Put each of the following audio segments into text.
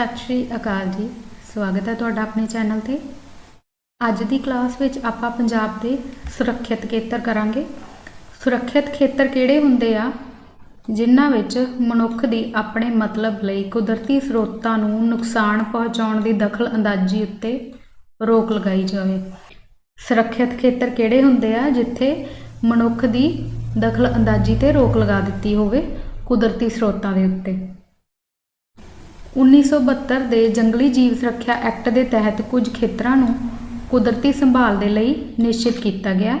ਸਤਿ ਸ਼੍ਰੀ ਅਕਾਲ ਜੀ। ਸਵਾਗਤ ਹੈ ਤੁਹਾਡਾ ਆਪਣੇ ਚੈਨਲ ਤੇ। ਅੱਜ ਦੀ ਕਲਾਸ ਵਿੱਚ ਆਪਾਂ ਪੰਜਾਬ ਦੇ ਸੁਰੱਖਿਅਤ ਖੇਤਰ ਕਰਾਂਗੇ। ਸੁਰੱਖਿਅਤ ਖੇਤਰ ਕਿਹੜੇ ਹੁੰਦੇ ਆ? ਜਿਨ੍ਹਾਂ ਵਿੱਚ ਮਨੁੱਖ ਦੀ ਆਪਣੇ ਮਤਲਬ ਲਈ ਕੁਦਰਤੀ ਸਰੋਤਾਂ ਨੂੰ ਨੁਕਸਾਨ ਪਹੁੰਚਾਉਣ ਦੀ ਦਖਲ ਅੰਦਾਜ਼ੀ ਉੱਤੇ ਰੋਕ ਲਗਾਈ ਜਾਵੇ। ਸੁਰੱਖਿਅਤ ਖੇਤਰ ਕਿਹੜੇ ਹੁੰਦੇ ਆ? ਜਿੱਥੇ ਮਨੁੱਖ ਦੀ ਦਖਲ ਅੰਦਾਜ਼ੀ ਤੇ ਰੋਕ ਲਗਾ ਦਿੱਤੀ ਹੋਵੇ ਕੁਦਰਤੀ ਸਰੋਤਾਂ ਦੇ ਉੱਤੇ। 1972 ਦੇ ਜੰਗਲੀ ਜੀਵ ਸੁਰੱਖਿਆ ਐਕਟ ਦੇ ਤਹਿਤ ਕੁਝ ਖੇਤਰਾਂ ਨੂੰ ਕੁਦਰਤੀ ਸੰਭਾਲ ਦੇ ਲਈ ਨਿਸ਼ਚਿਤ ਕੀਤਾ ਗਿਆ।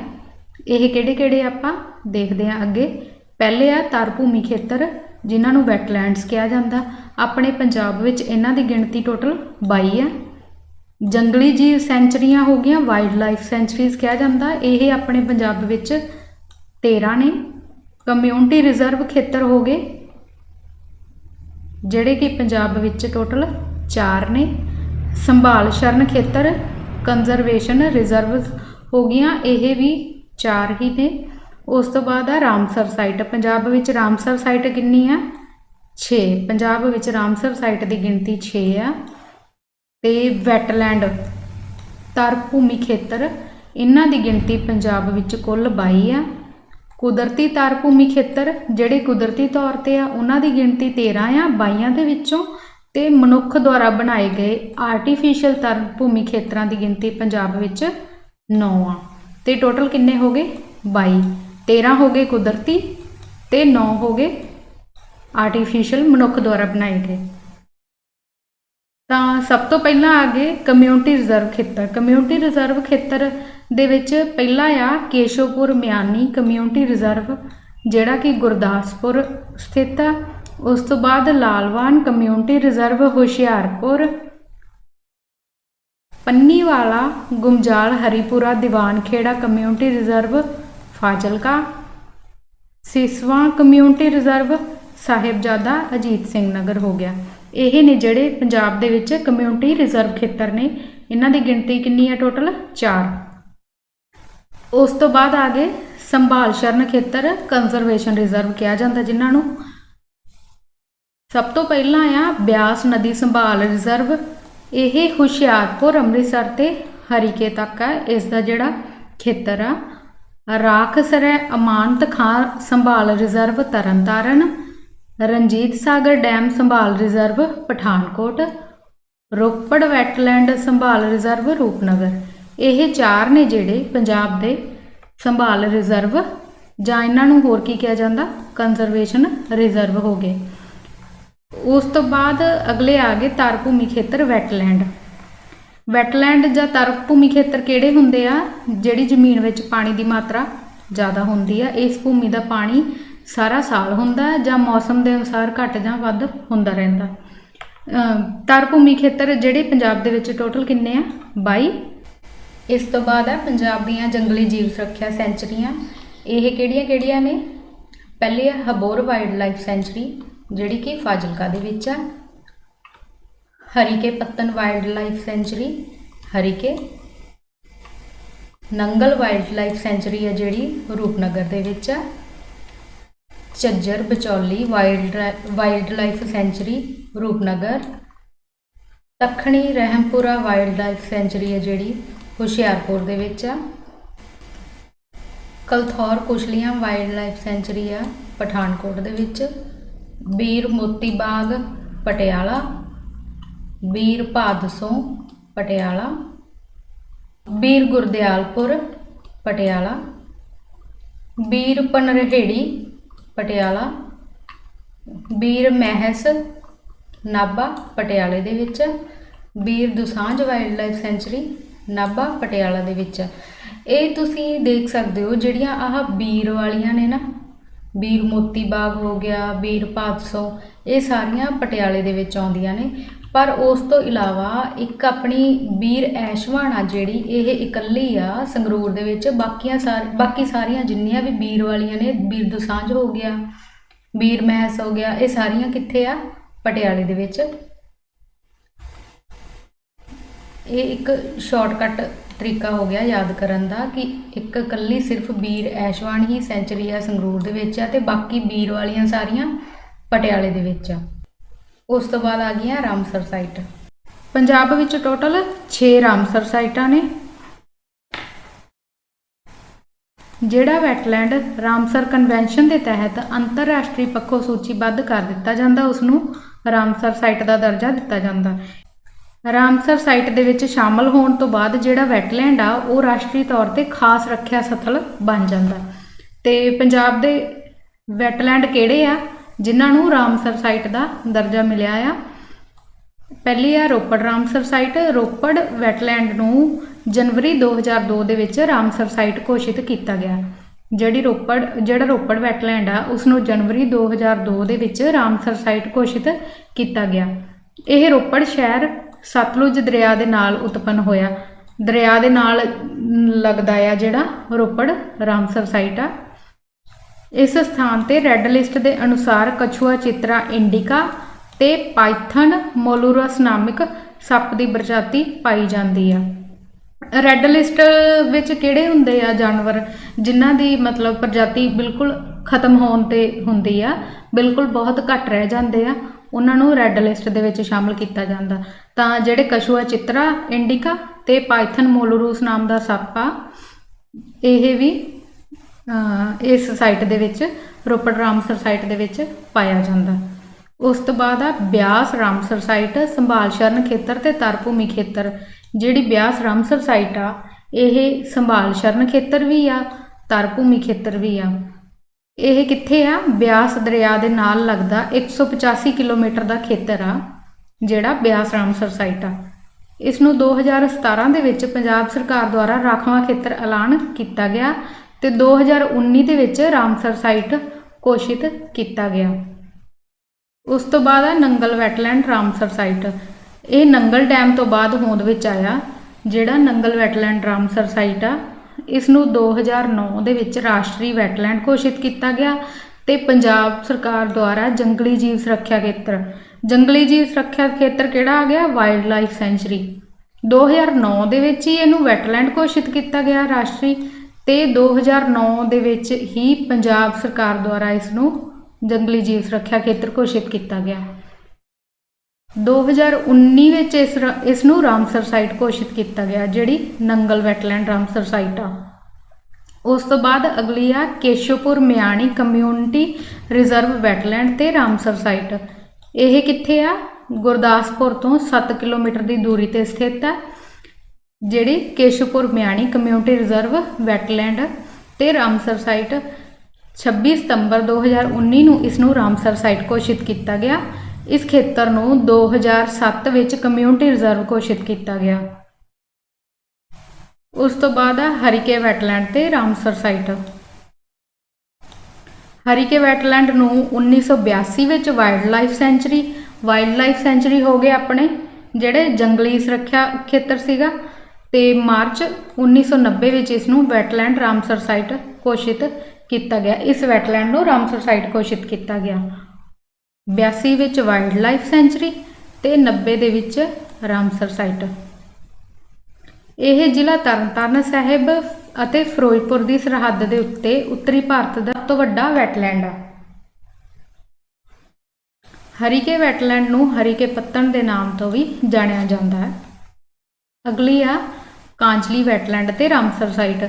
ਇਹ ਕਿਹੜੇ-ਕਿਹੜੇ ਆਪਾਂ ਦੇਖਦੇ ਹਾਂ ਅੱਗੇ। ਪਹਿਲੇ ਆ ਤਰ ਭੂਮੀ ਖੇਤਰ, ਜਿਨ੍ਹਾਂ ਨੂੰ ਵੈਟਲੈਂਡਸ ਕਿਹਾ ਜਾਂਦਾ। ਆਪਣੇ ਪੰਜਾਬ ਵਿੱਚ ਇਹਨਾਂ ਦੀ ਗਿਣਤੀ ਟੋਟਲ 22 ਆ। ਜੰਗਲੀ ਜੀਵ ਸੈਂਚਰੀਆਂ ਹੋ ਗਈਆਂ ਵਾਈਲਡ ਲਾਈਫ ਸੈਂਚਰੀਜ਼ ਕਿਹਾ ਜਾਂਦਾ। ਇਹ ਆਪਣੇ ਪੰਜਾਬ ਵਿੱਚ 13 ਨੇ। ਕਮਿਊਨਿਟੀ ਰਿਜ਼ਰਵ ਖੇਤਰ ਹੋ ਗਏ। ਜਿਹੜੇ ਕਿ ਪੰਜਾਬ ਵਿੱਚ ਟੋਟਲ 4 ਨੇ। ਸੰਭਾਲ, ਸ਼ਰਨ ਖੇਤਰ ਕੰਜ਼ਰਵੇਸ਼ਨ ਰਿਜ਼ਰਵ ਹੋ ਗਈਆਂ, ਇਹ ਵੀ 4 ਹੀ ਨੇ। ਉਸ ਤੋਂ ਬਾਅਦ ਆ ਰਾਮਸਰ ਸਾਈਟ ਪੰਜਾਬ ਵਿੱਚ ਰਾਮਸਰ ਸਾਈਟ ਕਿੰਨੀ ਆ? 6 ਪੰਜਾਬ ਵਿੱਚ ਰਾਮਸਰ ਸਾਈਟ ਦੀ ਗਿਣਤੀ 6 ਆ। ਤੇ ਵੈਟਲੈਂਡ ਤਰ ਭੂਮੀ ਖੇਤਰ, ਇਹਨਾਂ ਦੀ ਗਿਣਤੀ ਪੰਜਾਬ ਵਿੱਚ ਕੁੱਲ 22 ਆ। ਕੁਦਰਤੀ ਤਾਰ ਭੂਮੀ ਖੇਤਰ ਜਿਹੜੇ ਕੁਦਰਤੀ ਤੌਰ ਤੇ ਆ, ਉਹਨਾਂ ਦੀ ਗਿਣਤੀ 13 ਆ 22 ਦੇ ਵਿੱਚੋਂ ਤੇ ਮਨੁੱਖ ਦੁਆਰਾ ਬਣਾਏ ਗਏ ਆਰਟੀਫੀਸ਼ੀਅਲ ਤਰ ਭੂਮੀ ਖੇਤਰਾਂ ਦੀ ਗਿਣਤੀ ਪੰਜਾਬ ਵਿੱਚ 9 ਆ। ਤੇ ਟੋਟਲ ਕਿੰਨੇ ਹੋ ਗਏ? 22 13 ਹੋ ਗਏ ਕੁਦਰਤੀ ਤੇ 9 ਹੋ ਗਏ ਆਰਟੀਫੀਸ਼ੀਅਲ ਮਨੁੱਖ ਦੁਆਰਾ ਬਣਾਏ ਗਏ। ਤਾਂ ਸਭ ਤੋਂ ਪਹਿਲਾਂ ਆ ਗਏ ਕਮਿਊਨਿਟੀ ਰਿਜ਼ਰਵ ਖੇਤਰ। ਕਮਿਊਨਿਟੀ ਰਿਜ਼ਰਵ ਖੇਤਰ ਦੇ ਵਿੱਚ ਪਹਿਲਾ ਆ ਕੇਸ਼ਵਪੁਰ ਮਿਆਨੀ ਕਮਿਊਨਿਟੀ ਰਿਜ਼ਰਵ, ਜਿਹੜਾ ਕਿ ਗੁਰਦਾਸਪੁਰ ਸਥਿਤ ਆ। ਉਸ ਤੋਂ ਬਾਅਦ Lalwan community reserve, Hoshiarpur. Panniwala Gumjal Haripura, Diwankhera community reserve, Fazilka. Siswan community reserve, Sahibzada Ajit Singh Nagar ਹੋ ਗਿਆ। ਇਹ ਨੇ ਜਿਹੜੇ ਪੰਜਾਬ ਦੇ ਵਿੱਚ ਕਮਿਊਨਿਟੀ ਰਿਜ਼ਰਵ ਖੇਤਰ ਨੇ, ਇਹਨਾਂ ਦੀ ਗਿਣਤੀ ਕਿੰਨੀ ਹੈ ਟੋਟਲ 4 ਉਸ ਤੋਂ ਬਾਅਦ ਆ ਗਏ ਸੰਭਾਲ ਸ਼ਰਨ ਖੇਤਰ ਕੰਜ਼ਰਵੇਸ਼ਨ ਰਿਜ਼ਰਵ ਕਿਹਾ ਜਾਂਦਾ ਜਿਨ੍ਹਾਂ ਨੂੰ। ਸਭ ਤੋਂ ਪਹਿਲਾਂ ਆ ਬਿਆਸ ਨਦੀ ਸੰਭਾਲ ਰਿਜ਼ਰਵ ਇਹ ਹੁਸ਼ਿਆਰਪੁਰ, ਅੰਮ੍ਰਿਤਸਰ ਤੇ ਹਰੀਕੇ ਤੱਕ ਹੈ ਇਸ ਦਾ ਜਿਹੜਾ ਖੇਤਰ ਆ। ਰਾਖਸਰੈ ਅਮਾਨਤ ਖਾਂ ਸੰਭਾਲ ਰਿਜ਼ਰਵ ਤਰਨਤਾਰਨ। ਰਣਜੀਤ ਸਾਗਰ ਡੈਮ ਸੰਭਾਲ ਰਿਜ਼ਰਵ ਪਠਾਨਕੋਟ। ਰੋਪੜ ਵੈਟਲੈਂਡ ਸੰਭਾਲ ਰਿਜ਼ਰਵ ਰੂਪਨਗਰ। ਇਹ ਚਾਰ ਨੇ ਜਿਹੜੇ ਪੰਜਾਬ ਦੇ ਸੰਭਾਲ ਰਿਜ਼ਰਵ ਜਾਂ ਇਹਨਾਂ ਨੂੰ ਹੋਰ ਕੀ ਕਿਹਾ ਜਾਂਦਾ? ਕੰਜ਼ਰਵੇਸ਼ਨ ਰਿਜ਼ਰਵ ਹੋ ਗਏ। ਉਸ ਤੋਂ ਬਾਅਦ ਅਗਲੇ ਆ ਗਏ ਤਰ ਭੂਮੀ ਖੇਤਰ ਵੈਟਲੈਂਡ ਵੈਟਲੈਂਡ ਜਾਂ ਤਰ ਭੂਮੀ ਖੇਤਰ ਕਿਹੜੇ ਹੁੰਦੇ ਆ? ਜਿਹੜੀ ਜ਼ਮੀਨ ਵਿੱਚ ਪਾਣੀ ਦੀ ਮਾਤਰਾ ਜ਼ਿਆਦਾ ਹੁੰਦੀ ਆ, ਇਸ ਭੂਮੀ ਦਾ ਪਾਣੀ ਸਾਰਾ ਸਾਲ ਹੁੰਦਾ ਜਾਂ ਮੌਸਮ ਦੇ ਅਨੁਸਾਰ ਘੱਟ ਜਾਂ ਵੱਧ ਹੁੰਦਾ ਰਹਿੰਦਾ। ਅਮ ਤਰ ਭੂਮੀ ਖੇਤਰ ਜਿਹੜੇ ਪੰਜਾਬ ਦੇ ਵਿੱਚ ਟੋਟਲ ਕਿੰਨੇ ਆ? 22 ਇਸ ਤੋਂ ਬਾਅਦ ਆ ਪੰਜਾਬ ਦੀਆਂ ਜੰਗਲੀ ਜੀਵ ਸੁਰੱਖਿਆ ਸੈਂਚਰੀਆਂ। ਇਹ ਕਿਹੜੀਆਂ ਕਿਹੜੀਆਂ ਨੇ? ਪਹਿਲੀ ਆ ਹਬੋਰ ਵਾਈਲਡ ਲਾਈਫ ਸੈਂਚਰੀ, ਜਿਹੜੀ ਕਿ ਫਾਜ਼ਿਲਕਾ ਦੇ ਵਿੱਚ ਆ। Harike Pattan wildlife sanctuary, Harike Nangal wildlife sanctuary ਹੈ ਜਿਹੜੀ ਰੂਪਨਗਰ ਦੇ ਵਿੱਚ ਆ। Jhajjar Bacholi wild wildlife sanctuary, Rupnagar. Dakhni Rahimpura wild life sanctuary ਹੈ ਜਿਹੜੀ ਹੁਸ਼ਿਆਰਪੁਰ ਦੇ ਵਿੱਚ ਆ। Kathlaur Kushlian wildlife sanctuary ਆ, ਪਠਾਨਕੋਟ ਦੇ ਵਿੱਚ। ਬੀਰ ਮੋਤੀ ਬਾਗ ਪਟਿਆਲਾ। ਬੀਰ ਭਾਦਸੋਂ, ਪਟਿਆਲਾ। ਬੀਰ ਗੁਰਦਿਆਲਪੁਰ, ਪਟਿਆਲਾ। ਬੀਰ ਪਨਰਹੇੜੀ, ਪਟਿਆਲਾ। ਬੀਰ ਮਹਿਸ, ਨਾਭਾ, ਪਟਿਆਲੇ ਦੇ ਵਿੱਚ। Bir Dosanjh wildlife sanctuary Nabha Patiala ਦੇ ਵਿੱਚ। ਇਹ ਤੁਸੀਂ ਦੇਖ ਸਕਦੇ ਹੋ ਜਿਹੜੀਆਂ ਆਹ ਬੀਰ ਵਾਲੀਆਂ ਨੇ ਨਾ, ਬੀਰ ਮੋਤੀ ਬਾਗ ਹੋ ਗਿਆ, ਬੀਰ ਭਾਦਸੋਂ ਇਹ ਸਾਰੀਆਂ ਪਟਿਆਲੇ ਦੇ ਵਿੱਚ ਆਉਂਦੀਆਂ ਨੇ। ਪਰ ਉਸ ਤੋਂ ਇਲਾਵਾ ਇੱਕ ਆਪਣੀ ਵੀਰ ਐਸ਼ਵਾਨ ਆ ਜਿਹੜੀ, ਇਹ ਇਕੱਲੀ ਆ ਸੰਗਰੂਰ ਦੇ ਵਿੱਚ। ਬਾਕੀਆਂ ਸਾਰ, ਬਾਕੀ ਸਾਰੀਆਂ ਜਿੰਨੀਆਂ ਵੀ ਵੀਰ ਵਾਲੀਆਂ ਨੇ ਵੀਰ ਦੁਸਾਂਝ ਹੋ ਗਿਆ ਵੀਰ ਮਹਿਸ ਹੋ ਗਿਆ, ਇਹ ਸਾਰੀਆਂ ਕਿੱਥੇ ਆ? ਪਟਿਆਲੇ ਦੇ ਵਿੱਚ। ਇਹ ਇੱਕ ਸ਼ਾਰਟਕਟ ਤਰੀਕਾ ਹੋ ਗਿਆ ਯਾਦ ਕਰਨ ਦਾ ਕਿ ਇੱਕ ਇਕੱਲੀ ਸਿਰਫ ਵੀਰ ਐਸ਼ਵਾਨ ਹੀ ਸੈਂਚਰੀ ਆ ਸੰਗਰੂਰ ਦੇ ਵਿੱਚ ਆ ਤੇ ਬਾਕੀ ਵੀਰ ਵਾਲੀਆਂ ਸਾਰੀਆਂ ਪਟਿਆਲੇ ਦੇ ਵਿੱਚ ਆ। ਉਸ ਤੋਂ ਬਾਅਦ ਆ ਗਈਆਂ ਰਾਮਸਰ ਸਾਈਟ ਪੰਜਾਬ ਵਿੱਚ ਟੋਟਲ 6 ਰਾਮਸਰ ਸਾਈਟਾਂ ਨੇ। ਜਿਹੜਾ ਵੈਟਲੈਂਡ ਰਾਮਸਰ ਕਨਵੈਨਸ਼ਨ ਦੇ ਤਹਿਤ ਅੰਤਰਰਾਸ਼ਟਰੀ ਪੱਖੋਂ ਸੂਚੀਬੱਧ ਕਰ ਦਿੱਤਾ ਜਾਂਦਾ ਉਸ ਨੂੰ ਰਾਮਸਰ ਸਾਈਟ ਦਾ ਦਰਜਾ ਦਿੱਤਾ ਜਾਂਦਾ। ਰਾਮਸਰ ਸਾਈਟ ਦੇ ਵਿੱਚ ਸ਼ਾਮਲ ਹੋਣ ਤੋਂ ਬਾਅਦ ਜਿਹੜਾ ਵੈਟਲੈਂਡ ਆ, ਉਹ ਰਾਸ਼ਟਰੀ ਤੌਰ ਤੇ ਖਾਸ ਰੱਖਿਆ ਸਥਲ ਬਣ ਜਾਂਦਾ। ਤੇ ਪੰਜਾਬ ਦੇ ਵੈਟਲੈਂਡ ਕਿਹੜੇ ਆ? ਜਿਨ੍ਹਾਂ ਨੂੰ ਰਾਮਸਰ ਸਾਈਟ ਦਾ ਦਰਜਾ ਮਿਲਿਆ ਆ। ਪਹਿਲੀ ਆ Ropar Ramsar site Ropar wetland ਨੂੰ ਜਨਵਰੀ 2002 ਦੇ ਵਿੱਚ ਰਾਮਸਰ ਸਾਈਟ ਘੋਸ਼ਿਤ ਕੀਤਾ ਗਿਆ। ਜਿਹੜੀ ਰੋਪੜ, ਜਿਹੜਾ ਰੋਪੜ ਵੈਟਲੈਂਡ ਆ ਉਸ ਨੂੰ ਜਨਵਰੀ 2002 ਦੇ ਵਿੱਚ ਰਾਮਸਰ ਸਾਈਟ ਘੋਸ਼ਿਤ ਕੀਤਾ ਗਿਆ। ਇਹ ਰੋਪੜ ਸ਼ਹਿਰ ਸਤਲੁਜ ਦਰਿਆ ਦੇ ਨਾਲ ਉਤਪੰਨ ਹੋਇਆ। ਦਰਿਆ ਦੇ ਨਾਲ ਲੱਗਦਾ ਆ ਜਿਹੜਾ ਰੋਪੜ ਰਾਮਸਰ ਸਾਈਟ ਆ। ਇਸ ਸਥਾਨ ਤੇ ਰੈੱਡ ਲਿਸਟ ਦੇ ਅਨੁਸਾਰ ਕਛੂਆ, ਚਿਤਰਾ, ਇੰਡੀਕਾ ਤੇ ਪਾਈਥਨ ਮੋਲੂਰਸ ਨਾਮਿਕ ਸੱਪ ਦੀ ਪ੍ਰਜਾਤੀ ਪਾਈ ਜਾਂਦੀ ਆ। ਰੈੱਡ ਲਿਸਟ ਵਿੱਚ ਕਿਹੜੇ ਹੁੰਦੇ ਆ ਜਾਨਵਰ? ਜਿਨ੍ਹਾਂ ਦੀ ਮਤਲਬ ਪ੍ਰਜਾਤੀ ਬਿਲਕੁਲ ਖਤਮ ਹੋਣ ਤੇ ਹੁੰਦੀ ਆ, ਬਿਲਕੁਲ ਬਹੁਤ ਘੱਟ ਰਹਿ ਜਾਂਦੇ ਆ। ਉਹਨਾਂ ਨੂੰ ਰੈੱਡ ਲਿਸਟ ਦੇ ਵਿੱਚ ਸ਼ਾਮਲ ਕੀਤਾ ਜਾਂਦਾ। ਤਾਂ ਜਿਹੜੇ ਕਛੂਆ ਚਿਤਰਾ, ਇੰਡੀਕਾ ਤੇ ਪਾਈਥਨ ਮੋਲੂਰਸ ਨਾਮ ਦਾ ਸੱਪ ਆ, ਇਹ ਵੀ ਇਸ ਸਾਈਟ ਦੇ ਵਿੱਚ, ਰੋਪੜ ਰਾਮਸਰ ਸਾਈਟ ਦੇ ਵਿੱਚ ਪਾਇਆ ਜਾਂਦਾ। ਉਸ ਤੋਂ ਬਾਅਦ ਆ ਬਿਆਸ ਰਾਮਸਰ ਸਾਈਟ ਸੰਭਾਲ ਸ਼ਰਨ ਖੇਤਰ ਤੇ ਤਰਭੂਮੀ ਖੇਤਰ। ਜਿਹੜੀ ਬਿਆਸ ਰਾਮਸਰ ਸਾਈਟ ਆ, ਇਹ ਸੰਭਾਲ ਸ਼ਰਨ ਖੇਤਰ ਵੀ ਆ, ਤਰਭੂਮੀ ਖੇਤਰ ਵੀ ਆ। ਇਹ ਕਿੱਥੇ ਆ? ਬਿਆਸ ਦਰਿਆ ਦੇ ਨਾਲ ਲੱਗਦਾ 185 ਕਿਲੋਮੀਟਰ ਦਾ ਖੇਤਰ ਆ, ਜਿਹੜਾ ਬਿਆਸ ਰਾਮਸਰ ਸਾਈਟ ਆ। ਇਸ ਨੂੰ 2017 ਦੇ ਵਿੱਚ ਪੰਜਾਬ ਸਰਕਾਰ ਦੁਆਰਾ ਰਾਖਵਾਂ ਖੇਤਰ ਐਲਾਨ ਕੀਤਾ ਗਿਆ ਤੇ 2019 ਦੇ ਵਿੱਚ ਰਾਮਸਰ ਸਾਈਟ ਘੋਸ਼ਿਤ ਕੀਤਾ ਗਿਆ। ਉਸ ਤੋਂ ਬਾਅਦ ਆ ਨੰਗਲ ਵੈਟਲੈਂਡ ਰਾਮਸਰ ਸਾਈਟ ਇਹ ਨੰਗਲ ਡੈਮ ਤੋਂ ਬਾਅਦ ਹੋਂਦ ਵਿੱਚ ਆਇਆ, ਜਿਹੜਾ ਨੰਗਲ ਵੈਟਲੈਂਡ ਰਾਮਸਰ ਸਾਈਟ ਆ। ਇਸ ਨੂੰ 2009 ਦੇ ਵਿੱਚ ਰਾਸ਼ਟਰੀ ਵੈਟਲੈਂਡ ਘੋਸ਼ਿਤ ਕੀਤਾ ਗਿਆ ਤੇ ਪੰਜਾਬ ਸਰਕਾਰ ਦੁਆਰਾ ਜੰਗਲੀ ਜੀਵ ਸੁਰੱਖਿਆ ਖੇਤਰ। ਜੰਗਲੀ ਜੀਵ ਸੁਰੱਖਿਆ ਖੇਤਰ ਕਿਹੜਾ ਆ ਗਿਆ? ਵਾਈਲਡ ਲਾਈਫ ਸੈਂਚੁਰੀ 2009 ਦੇ ਵਿੱਚ ਹੀ ਇਹਨੂੰ ਵੈਟਲੈਂਡ ਘੋਸ਼ਿਤ ਕੀਤਾ ਗਿਆ ਰਾਸ਼ਟਰੀ ਤੇ 2009 ਦੇ ਵਿੱਚ ਹੀ ਪੰਜਾਬ ਸਰਕਾਰ ਦੁਆਰਾ ਇਸ ਨੂੰ ਜੰਗਲੀ ਜੀਵ ਸੁਰੱਖਿਆ ਖੇਤਰ ਘੋਸ਼ਿਤ ਕੀਤਾ ਗਿਆ। 2019 ਵਿੱਚ ਇਸ ਰ- ਇਸ ਨੂੰ ਰਾਮਸਰ ਸਾਈਟ ਘੋਸ਼ਿਤ ਕੀਤਾ ਗਿਆ, ਜਿਹੜੀ ਨੰਗਲ ਵੈਟਲੈਂਡ ਰਾਮਸਰ ਸਾਈਟ ਆ। ਉਸ ਤੋਂ ਬਾਅਦ ਅਗਲੀ ਆ Keshopur Miani community reserve wetland ਤੇ ਰਾਮਸਰ ਸਾਈਟ ਇਹ ਕਿੱਥੇ ਆ? ਗੁਰਦਾਸਪੁਰ ਤੋਂ 7 ਕਿਲੋਮੀਟਰ ਦੀ ਦੂਰੀ ਤੇ ਸਥਿਤ ਹੈ ਜਿਹੜੀ Keshopur Miani community reserve wetland ਤੇ ਰਾਮਸਰ ਸਾਈਟ 26 ਸਤੰਬਰ 2019 ਨੂੰ ਇਸ ਨੂੰ ਰਾਮਸਰ ਸਾਈਟ ਘੋਸ਼ਿਤ ਕੀਤਾ ਗਿਆ। ਇਸ ਖੇਤਰ ਨੂੰ 2007 ਵਿੱਚ ਕਮਿਊਨਿਟੀ ਰਿਜ਼ਰਵ ਘੋਸ਼ਿਤ ਕੀਤਾ ਗਿਆ। ਉਸ ਤੋਂ ਬਾਅਦ ਆ ਹਰੀਕੇ ਵੈਟਲੈਂਡ ਤੇ ਰਾਮਸਰ ਸਾਈਟ ਹਰੀਕੇ ਵੈਟਲੈਂਡ ਨੂੰ 1982 ਵਿੱਚ ਵਾਈਲਡਲਾਈਫ ਸੈਂਚੁਰੀ ਵਾਈਲਡ ਸੈਂਚੁਰੀ ਹੋ ਗਏ ਆਪਣੇ, ਜਿਹੜੇ ਜੰਗਲੀ ਸੁਰੱਖਿਆ ਖੇਤਰ ਸੀਗਾ ਤੇ ਮਾਰਚ 1990 ਵਿੱਚ ਇਸ ਨੂੰ ਵੈਟਲੈਂਡ ਰਾਮਸਰ ਸਾਈਟ ਘੋਸ਼ਿਤ ਕੀਤਾ ਗਿਆ। ਇਸ ਵੈਟਲੈਂਡ ਨੂੰ ਰਾਮਸਰ ਸਾਈਟ ਘੋਸ਼ਿਤ ਕੀਤਾ ਗਿਆ। 82 ਵਿੱਚ ਵਾਈਲਡ ਲਾਈਫ ਸੈਂਚੁਰੀ ਤੇ 90 ਦੇ ਵਿੱਚ ਰਾਮਸਰ ਸਾਈਟ। ਇਹ ਜ਼ਿਲ੍ਹਾ ਤਰਨਤਾਰਨ ਸਾਹਿਬ ਅਤੇ ਫਿਰੋਜ਼ਪੁਰ ਦੀ ਸਰਹੱਦ ਦੇ ਉੱਤੇ ਉੱਤਰੀ ਭਾਰਤ ਦਾ ਸਭ ਤੋਂ ਵੱਡਾ ਵੈਟਲੈਂਡ ਆ। ਹਰੀਕੇ ਵੈਟਲੈਂਡ ਨੂੰ ਹਰੀਕੇ ਪੱਤਣ ਦੇ ਨਾਮ ਤੋਂ ਵੀ ਜਾਣਿਆ ਜਾਂਦਾ ਹੈ। ਅਗਲੀ ਆ ਕਾਂਜਲੀ ਵੈਟਲੈਂਡ ਤੇ ਰਾਮਸਰ ਸਾਈਟ।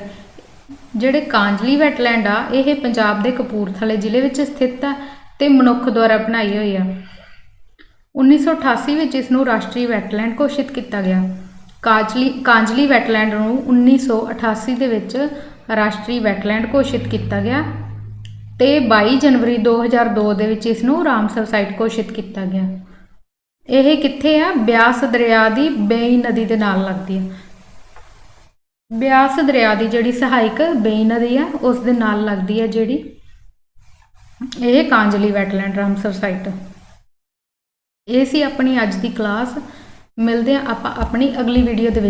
ਜਿਹੜੇ ਕਾਂਜਲੀ ਵੈਟਲੈਂਡ ਆ, ਇਹ ਪੰਜਾਬ ਦੇ ਕਪੂਰਥਲੇ ਜ਼ਿਲ੍ਹੇ ਵਿੱਚ ਸਥਿਤ ਹੈ ਤੇ ਮਨੁੱਖ ਦੁਆਰਾ ਬਣਾਈ ਹੋਈ ਆ। 1988 ਵਿੱਚ ਇਸ ਨੂੰ ਰਾਸ਼ਟਰੀ ਵੈਟਲੈਂਡ ਘੋਸ਼ਿਤ ਕੀਤਾ ਗਿਆ। ਕਾਜਲੀ, ਕਾਂਜਲੀ ਵੈਟਲੈਂਡ ਨੂੰ 1988 ਦੇ ਵਿੱਚ ਰਾਸ਼ਟਰੀ ਵੈਟਲੈਂਡ ਘੋਸ਼ਿਤ ਕੀਤਾ ਗਿਆ ਤੇ 22 ਜਨਵਰੀ 2002 ਦੇ ਵਿੱਚ ਇਸ ਨੂੰ ਰਾਮਸਰ ਸਾਈਟ ਘੋਸ਼ਿਤ ਕੀਤਾ ਗਿਆ। ਇਹ ਕਿੱਥੇ ਆ? ਬਿਆਸ ਦਰਿਆ ਦੀ ਬੇਈ ਨਦੀ ਦੇ ਨਾਲ ਲੱਗਦੀ ਆ। ਬਿਆਸ ਦਰਿਆ ਦੀ ਜਿਹੜੀ ਸਹਾਇਕ ਬੇਈ ਨਦੀ ਆ, ਉਸ ਦੇ ਨਾਲ ਲੱਗਦੀ ਹੈ ਜਿਹੜੀ ਇਹ ਕਾਂਜਲੀ ਵੈਟਲੈਂਡ ਰਾਮਸਰ ਸਾਈਟ ਇਹ ਸੀ ਆਪਣੀ ਅੱਜ ਦੀ ਕਲਾਸ ਮਿਲਦੇ ਆ ਆਪਾਂ ਆਪਣੀ ਅਗਲੀ ਵੀਡੀਓ ਦੇ ਵਿੱਚ।